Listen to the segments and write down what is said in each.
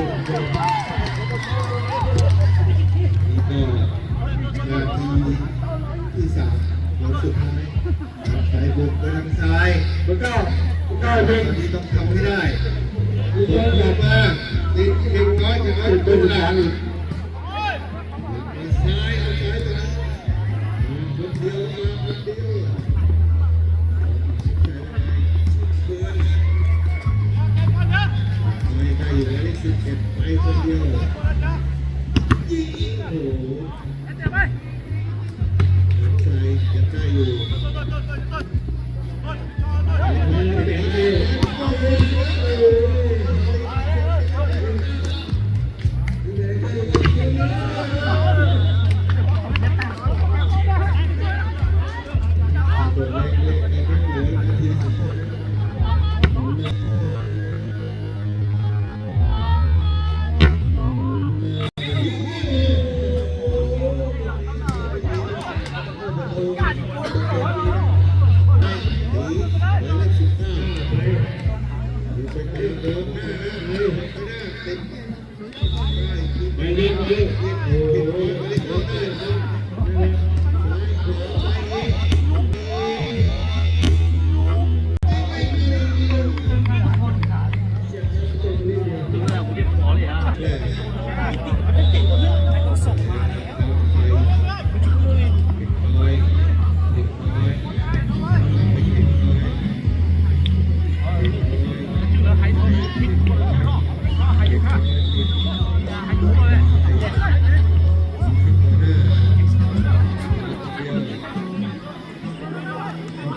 นาทีที่สามเราสุดท้ายใส่บุกไปทางซ้ายมันก็มันก็ตเป็นอนนี้ต้องทำให้ได้บุกลับมาติดเด็กน้อยจะน้อยเป็นตัวหลัง Máy. ไปเรียนเรียน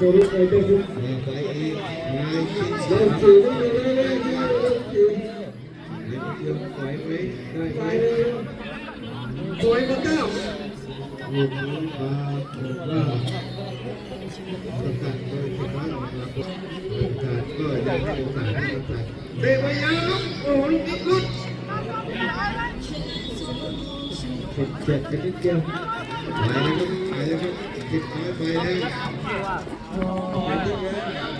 çoruk kardeşim. Lan çoruk Koy bakalım. Devayam, oğlum dikut. Çek çek çek çek. Aynen, aynen. ได้เลยได้ไปเลยสวยมาเก้าลูกนี้มาบอกว่าประกาศโดยเฉพาะประกาศก็ยังไประกาศเตะไปยังโอ้โหลูกนี้กุดสิบเจ็ดกันนิดเดียว